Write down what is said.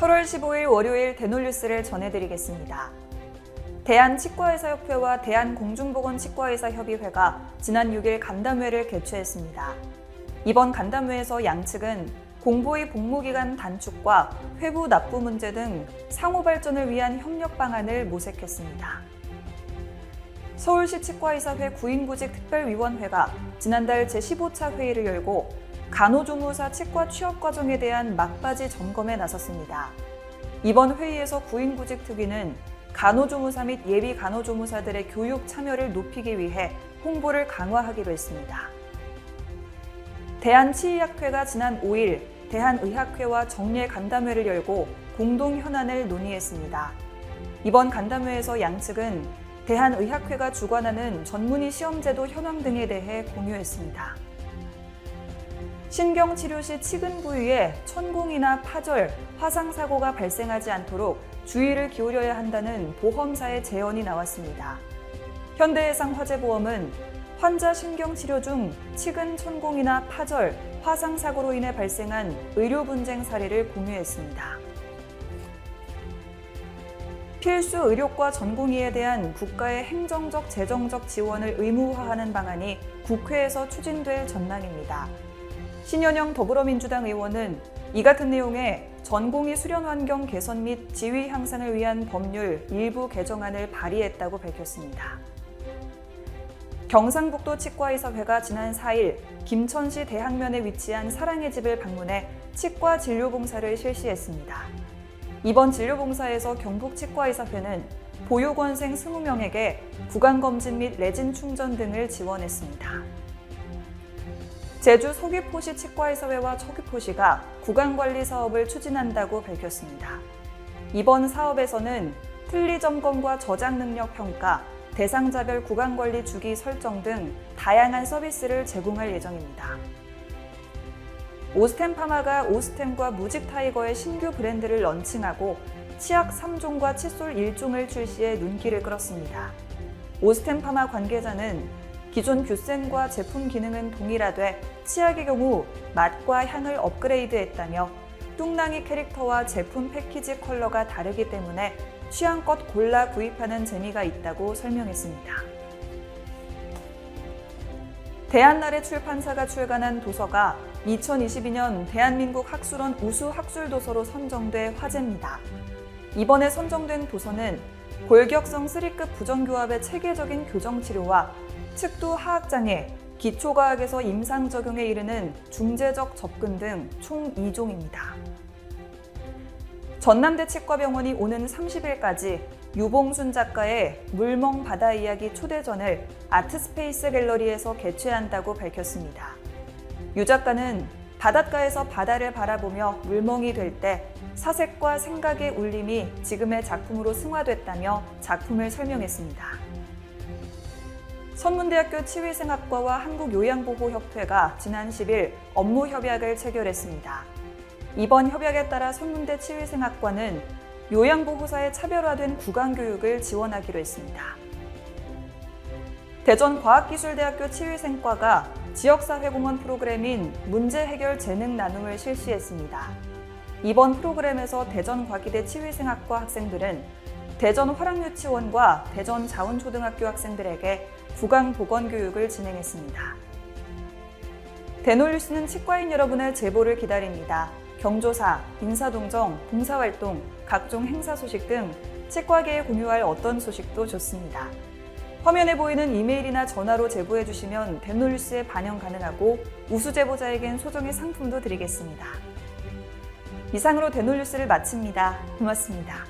8월 15일 월요일 대놀뉴스를 전해드리겠습니다. 대한치과의사협회와 대한공중보건치과의사협의회가 지난 6일 간담회를 개최했습니다. 이번 간담회에서 양측은 공보의 복무기간 단축과 회부 납부 문제 등 상호 발전을 위한 협력 방안을 모색했습니다. 서울시 치과의사회 구인구직 특별위원회가 지난달 제15차 회의를 열고 간호조무사 치과 취업 과정에 대한 막바지 점검에 나섰습니다. 이번 회의에서 구인구직 특위는 간호조무사 및 예비 간호조무사들의 교육 참여를 높이기 위해 홍보를 강화하기로 했습니다. 대한치의학회가 지난 5일 대한의학회와 정례 간담회를 열고 공동 현안을 논의했습니다. 이번 간담회에서 양측은 대한의학회가 주관하는 전문의 시험제도 현황 등에 대해 공유했습니다. 신경치료 시 치근 부위에 천공이나 파절, 화상 사고가 발생하지 않도록 주의를 기울여야 한다는 보험사의 제언이 나왔습니다. 현대해상 화재보험은 환자 신경치료 중 치근 천공이나 파절, 화상 사고로 인해 발생한 의료 분쟁 사례를 공유했습니다. 필수 의료과 전공의에 대한 국가의 행정적, 재정적 지원을 의무화하는 방안이 국회에서 추진될 전망입니다. 신현영 더불어민주당 의원은 이 같은 내용의 전공의 수련 환경 개선 및 지위 향상을 위한 법률 일부 개정안을 발의했다고 밝혔습니다. 경상북도 치과의사회가 지난 4일 김천시 대학면에 위치한 사랑의 집을 방문해 치과 진료 봉사를 실시했습니다. 이번 진료 봉사에서 경북 치과의사회는 보육원생 20명에게 구강검진 및 레진 충전 등을 지원했습니다. 제주 서귀포시 치과의사회와 서귀포시가 구강관리 사업을 추진한다고 밝혔습니다. 이번 사업에서는 틀니 점검과 저장 능력 평가, 대상자별 구강관리 주기 설정 등 다양한 서비스를 제공할 예정입니다. 오스템 파마가 오스템과 무직 타이거의 신규 브랜드를 런칭하고 치약 3종과 칫솔 1종을 출시해 눈길을 끌었습니다. 오스템 파마 관계자는 기존 뷰센과 제품 기능은 동일하되 치약의 경우 맛과 향을 업그레이드했다며 뚱랑이 캐릭터와 제품 패키지 컬러가 다르기 때문에 취향껏 골라 구입하는 재미가 있다고 설명했습니다. 대한나래 출판사가 출간한 도서가 2022년 대한민국 학술원 우수 학술 도서로 선정돼 화제입니다. 이번에 선정된 도서는 골격성 3급 부정교합의 체계적인 교정 치료와 측두 하악장애, 기초과학에서 임상 적용에 이르는 중재적 접근 등 총 2종입니다. 전남대 치과병원이 오는 30일까지 유봉순 작가의 물멍 바다 이야기 초대전을 아트스페이스 갤러리에서 개최한다고 밝혔습니다. 유 작가는 바닷가에서 바다를 바라보며 물멍이 될 때 사색과 생각의 울림이 지금의 작품으로 승화됐다며 작품을 설명했습니다. 선문대학교 치위생학과와 한국요양보호협회가 지난 10일 업무 협약을 체결했습니다. 이번 협약에 따라 선문대 치위생학과는 요양보호사의 차별화된 구강교육을 지원하기로 했습니다. 대전과학기술대학교 치위생과가 지역사회공헌 프로그램인 문제 해결 재능 나눔을 실시했습니다. 이번 프로그램에서 대전과기대 치위생학과 학생들은 대전 화랑유치원과 대전 자운초등학교 학생들에게 구강보건교육을 진행했습니다. 대놀뉴스는 치과인 여러분의 제보를 기다립니다. 경조사, 인사동정, 봉사활동, 각종 행사 소식 등 치과계에 공유할 어떤 소식도 좋습니다. 화면에 보이는 이메일이나 전화로 제보해 주시면 대놀뉴스에 반영 가능하고 우수 제보자에겐 소정의 상품도 드리겠습니다. 이상으로 대놀뉴스를 마칩니다. 고맙습니다.